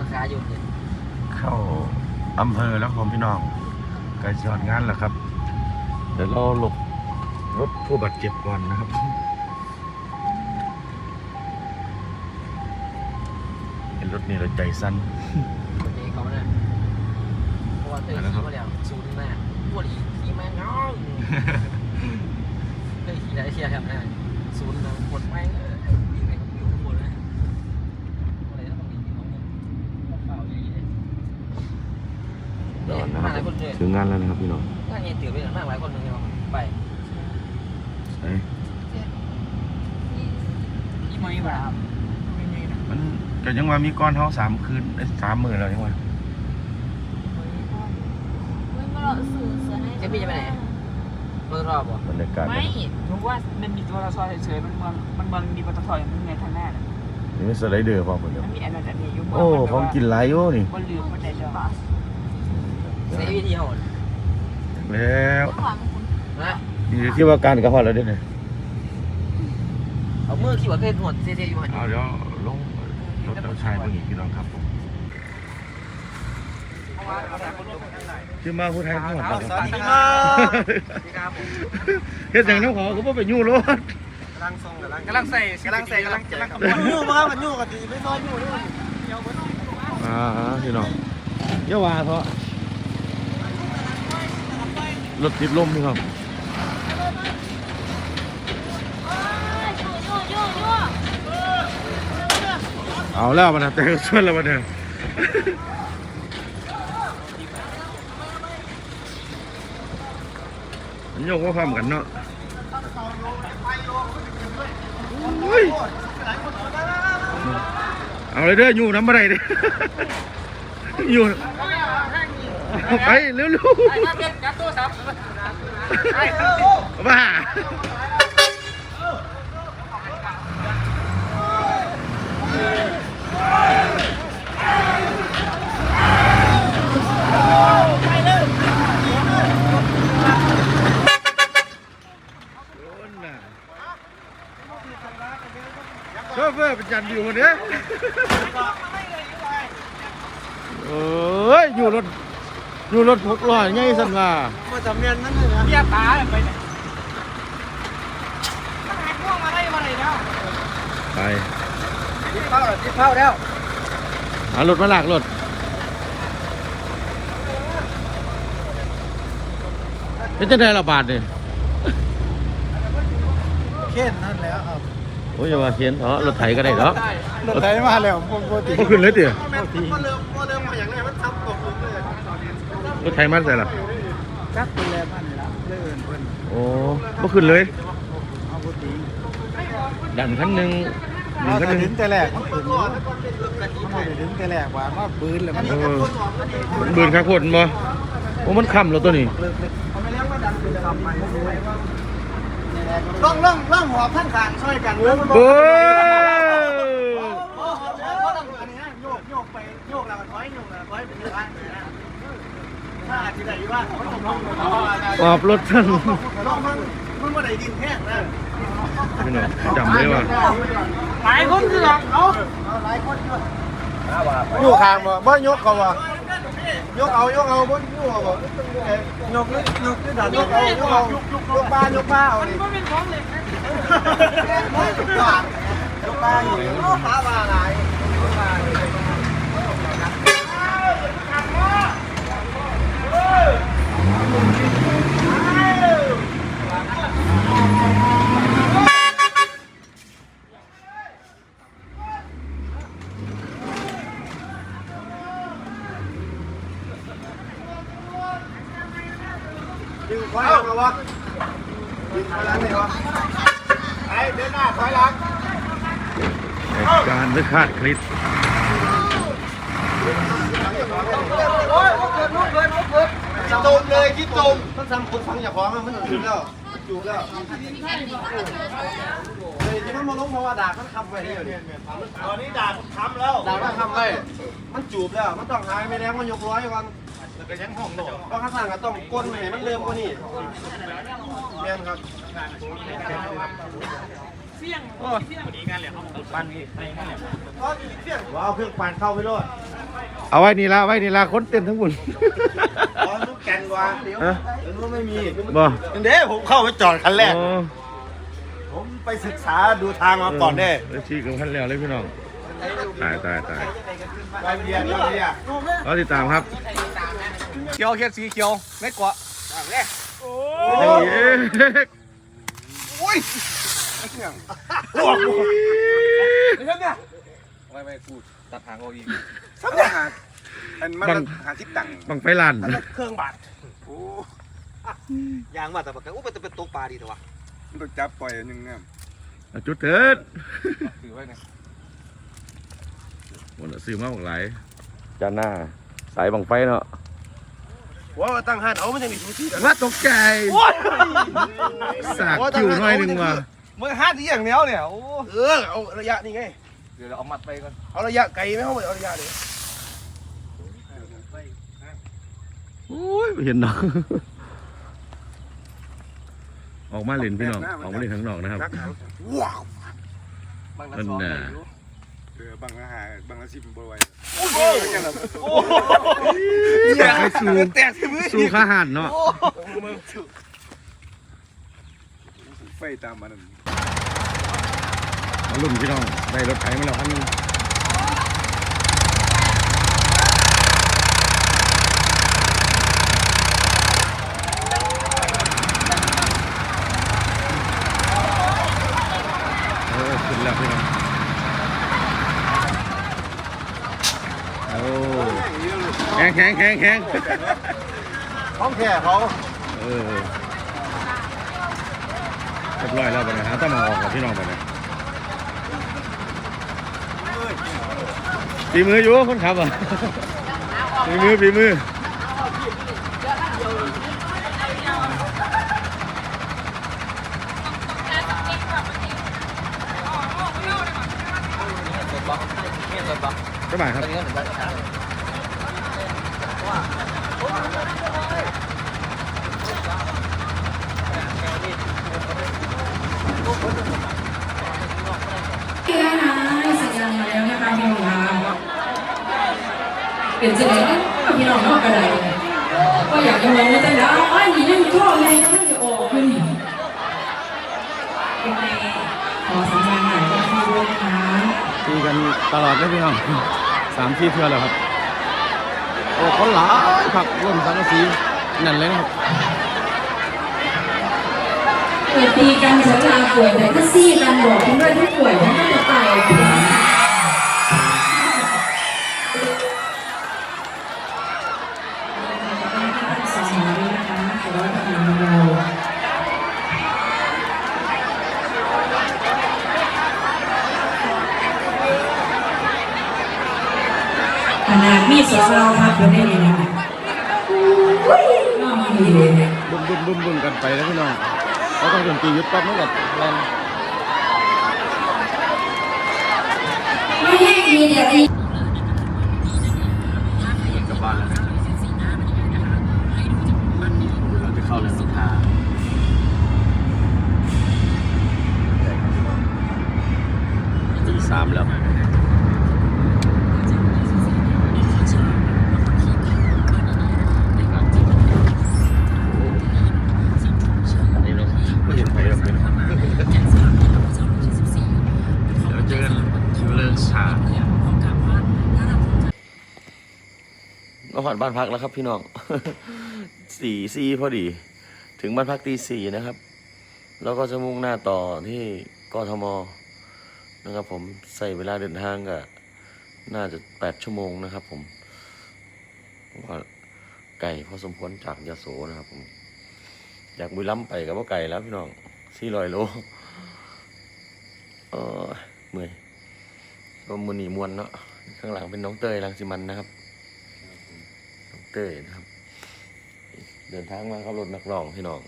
ราคาอยู่เนี่ยเข้าอำเภอแล้วผมพี่น้องใกล้จะอดงานแล้วครับ เดี๋ยวเราหลบรถผู้บาดเจ็บก่อนนะครับเห็นรถนี่เราใจสั้นคนนี้เขาเนี่ยเพราะว่าเคยขี่มาแล้วศูนย์นะปวดอีขี่มาน้องเคยขี่ได้เชียร์แถมหน้าศูนย์นะปวดไปเลยวิ่งไปก็อยู่ข้างบนเลยอะไรนะบางทีน้องต้องเฝ้าอยู่ดีเลย เดี๋ยวนะ มา ค หลา รั ย บ คนเลย ถึ งงานแล้วนะครับพี่น้องถ้าเงี้ยตื่นไปมากหลายคนเลยไปเอ้ยที่ไม่แบบมันก็ยังว่ามีก้อนเท้าสามคืนเอ้ยสามหมื่นแล้วยังว่าเจ๊พี่จะไปไหนเมื่อรอบอะบรรยากาศไม่รู้ว่ามันมีตัวตทเฉยๆมันเมืองมันเมืองมีปตทอย่างมันไงทางหน้าน่ะนี่มีสไลเดอร์พอหมดเดียวมันมีอะไรแบบนี้อยู่เมืองโอ้ของกินหลายอยู่นี่บนลืมบนใดเดี ยวเซวิธีหอนแล้วนะนี่ที่ว่าการกระเพาะแล้วเด้วยเนี่ยเอามือขี่ว่าเคยหนวดเซเซอยู่หันเอาเดี๋ยวลงรถเราชายเบางอีกพี่น้องครับผมชื่อมาผู้ไทยทั้งหมดครับสวัสดีครับสวัสดีครับเฮ็ดอย่างน้ำขอก็บ่ไปยู่รถกำลังส่งกำลังกำลังใส่กำลังใส่กำลังกำลังขบวนยู่มามันยู่กันดีไม่น้อยยู่ด้วยอ่าพี่น้องเยาว่าเถอะ รถติดลมพี่ครับเอาแล้วมันะแต่ก็ชวนแล้วมันเนี่ยมันโยกว่าความกันเนาะเอาเลยเด้ออยู่น้ำอะไรเด้ออยู่ ไปเร็วไอ้มาเป็นจับตัวซับๆบ้าโชเฟอร์เป็นจันดิวคนเนี้ยเอ้ยอยู่รถ อยู่รถหกล้อไงสันว่ามาจำเนียนนั่นเลยนะเบี้ยตาไปเนี่ยไปที่เข้าแล้วที่เข้าแล้วหารถมาลากรถเป็นจังไดระบาดเนี่ยเข็นนั่นแล้วครับโอ้ยอย่าว่าเขียนเถอะรถไถก็ได้เนาะรถไถมาแล้วปกติก็ขึ้นเลยเตี๋ยแม่ก็เริ่มก็เริ่มมาอย่างไรมันทำตกลงเลย รถไถมาใส่ละจักเป็นแล้วมันละเลื่อนเพิ่นโอ้ก็ขึ้นเลยเอาปกติดันคันหนึ่งหนึ่งคันหนึ่งถึงแต่แรกมันปืนมันไม่ได้ถึงแต่แรกว่าว่าปืนเลยมันเออมันบืนข้างคนบ่โอ้มันค่ำแล้วตัวนี้ล่องล่องล่องหัวพันขางช่วยกันเว้ยมันบอกเบ้ยโยกโยกไปโยกแล้วก็ถอยโยกแล้วก็ถอยไปเรื่อย ถ้าที่ไหนว่าเขาต้องล่องออบรถท่านล่องมันมันไม่ได้ดินแห้งนะพี่น้องจำได้ว่าหลายคนคือหลังเอาหลายคนอยู่อยู่ข้างบ่บ่ยกเขาบ่ยกเอายกเอาบ่อยู่บ่ยกเลยยกเลยดันยกเอายกเอายกบ้านยกบ้านเอานี่มันเป็นของเหล็กนะยกบ้านยกบ้านอยู่ยกบ้านว่าอะไร ดึงควายมาวะ ดึงควายหลังเลยวะไอเดนหน้าถอยหลังเหตุการณ์ไม่คาดคิดโอ้ยลูกเกิดลูกเลูกเกิดคิดตมเลยคิดตมต้องทำคนฟังอย่าฟ้องมันจุบแล้วจุบแล้วเลยที่มันมาล้มเพราะว่าด่ามันคำไว้เนี่ยตอนนี้ด่าคำแล้วด่ามันคำไว้มันจูบแล้ว มันต้องหายไม่แรงมันยกร้อยก่อนแล้วก็ยังห้องโดดต้องข้างล่างก็ต้องก้นให้มันเริ่มกว่านี้ เรียนครับเเสี่ยงเสี่ยงดีกันเลยเขาบอกบ้านนี้ไปกันเลยว้าวเครื่องปั่นเข้าไปโลดเอาไว้นี่ละไว้นี่ละคนเต้นทั้งหมดอ๋อนุกแกนกว่าเดี๋ยวฮะเดี๋ยวนู้นไม่มีบ่เด้ผมเข้าไปจอดคันแรกอ๋อผมไปศึกษาดูทางมาก่อนเด้เออชี้กับพันแล้วเลยพี่น้องตายตายตายไปเบียร์ไปเบียร์รอติดตามครับ เขียวเขียดสีเขียวไม่กว่าเฮ้ย โอ้ยเสียงไม่ไม่กูตัดทางเอาอีกสักอย่างอันมันหาทิศตังบังไฟลานเครื่องบาทโอ้ยางมาแต่ปากกาอู้เป็นเป็นตกปลาดีแต่ว่ามันต้องจับปล่อยนหนึงเนี่ยจุดเถิดถือไว้ไงหมดแล้ซื้อมาบอกหลายจานหน้าสายบังไฟเนาะ ว่าตั้งหันเอามันจะมีทุกที่ว่าตกใจสากคิวหน่อยหนึงว่ะมึงห้าทีอย่างเนี้ยเนี่ยโอ้เออเอาระยะนี่ไงเดี๋ยวเราเอามัดไปก่อนเอาระยะไกลไม่เข้าไปเอาระยะนี้โอ้ยไม่เห็นเนาะออกมาเล่นพี่น้องออกมาเล่นข้างนอกนะครับนั กหางว้าวบางละนั่นสองน่ะเออบังอาหารบังอาชีพบริวารอยากให้สู้แตกที่มือสู้ข้าหันเนาะไฟตามมันนั่นมาลุ่นพี่น้อง ได้รถไถมาแล้วคันหนึงเออขึ้นแล้วพี่น้องโอ้ แข็งแข็งแข็งแข็งห้องแค่เขาเออเรียบร้อยแล้วไปนะฮะต้องมาออกกับพี่น้องไปนะปีมืออยู่คนขับอะปีมือปีมือก็บ่ายครับที่ได้นะสัญญาณมาแล้วนะคะพี่น้องคะเป็นจะได้พี่น้องนอกกระไดก็อยากจะมองว่าแต่ละอ้ายนี่ยังมีท่อไงก็ไม่จะออกขึ้นยังไงขอสัญญาณหน่อยก็คือด้วยนะคะตีกันตลอดเลยพี่น้อง สามที่เทือแล้วครับโอ้คนหลายผับร่วมสังกะสีนั่นเลยนะครับเปิดตีกันเฉลาป่วยแต่ถ้าซี่กันบอกคุณด้วยทุกป่วยมันก็จะตาย นาดมีดสาวๆพับอยู่ได้เลยนะอุ้ยน่มีนะบุ้มบุ้มบุ้มบุ้มกันไปแล้วพี่น้องเราต้องดนตรียุดปั๊บมันกับแรงไม่ให้มีเดี๋ยวดีกับบ้านแล้วเราจะเข้าเรื่องสุดท้ายตีสามแล้วอันนี้เราไม่เห็นใครหรอกเป็นเดี๋ยวเจอกันชิวเลิกชา มาผ่านบ้านพักแล้วครับ พี่น้องสี่ซีพอดี ถึงบ้านพักตีสี่นะครับ แล้วก็จะมุ่งหน้าต่อที่กทมนะครับผมใส่เวลาเดินทางก็น่าจะแปดชั่วโมงนะครับ ผมว่าไก่พอสมควรจากยาโสนะครับ ผม อยากบุรีรัมไปกับว่าไก่แล้วพี่น้องสี่ร้อยโลเออเมื่อยก็มือหนีมวนเนาะข้างหลังเป็นน้องเตยรังสิมันนะครับ เต้นะครับ เดินทางมาขับรถนักร้องพี่น้อง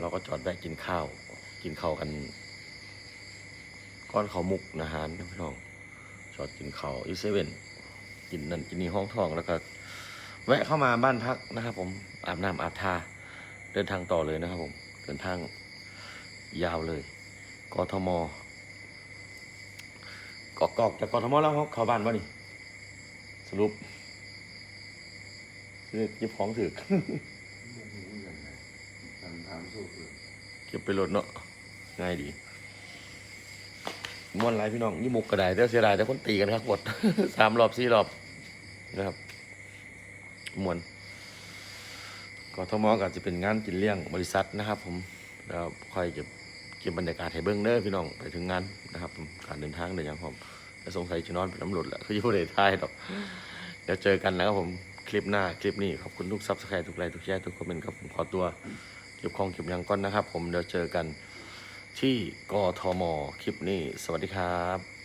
เราก็จอดแวะกินข้าว กินข้าวกัน ก้อนเขาวมุกอาหานะพี่น้อง จอดกินข้าวอีเซเว่นกินนั่นกินนี่ห้องทองแล้วก็ แวะเข้ามาบ้านพักนะครับ ผมอาบน้ำอาบทาเดินทางต่อเลยนะครับผมเดินทางยาวเลยกทมกอกกอกจากกทมแล้วเขาเข้าบ้านวะนี่สรุป คือเก็บของถือเก็บไปรถเนาะง่ายดีม่วนไรพี่น้องยี่มุกกระไดแต่เสียดายแต่คนตีกันครับหมดสามรอบสี่รอบนะครับมวนกทมก็อาจจะเป็นงานกินเลี้ยงบริษัทนะครับ ผมแล้วคอยเก็บเก็บบรรยากาศให้เบิ้งเด้อพี่น้องไปถึงงานนะครับผมการเดินทางเดินอย่างผมสงสัยจะนอนเป็นน้ำหลุดแหละคืออยู่ในท้ายดอกเดี๋ยวเจอกันนะครับผม คลิปหน้าคลิปนี้ขอบคุณทุกซับสไครต์ทุกไลค์ทุกแชร์ทุกคอมเมนต์ครับผมขอตัวเก็บของเก็บยังก้อนนะครับ ผมเดี๋ยวเจอกันที่กทมคลิปนี้ สวัสดีครับ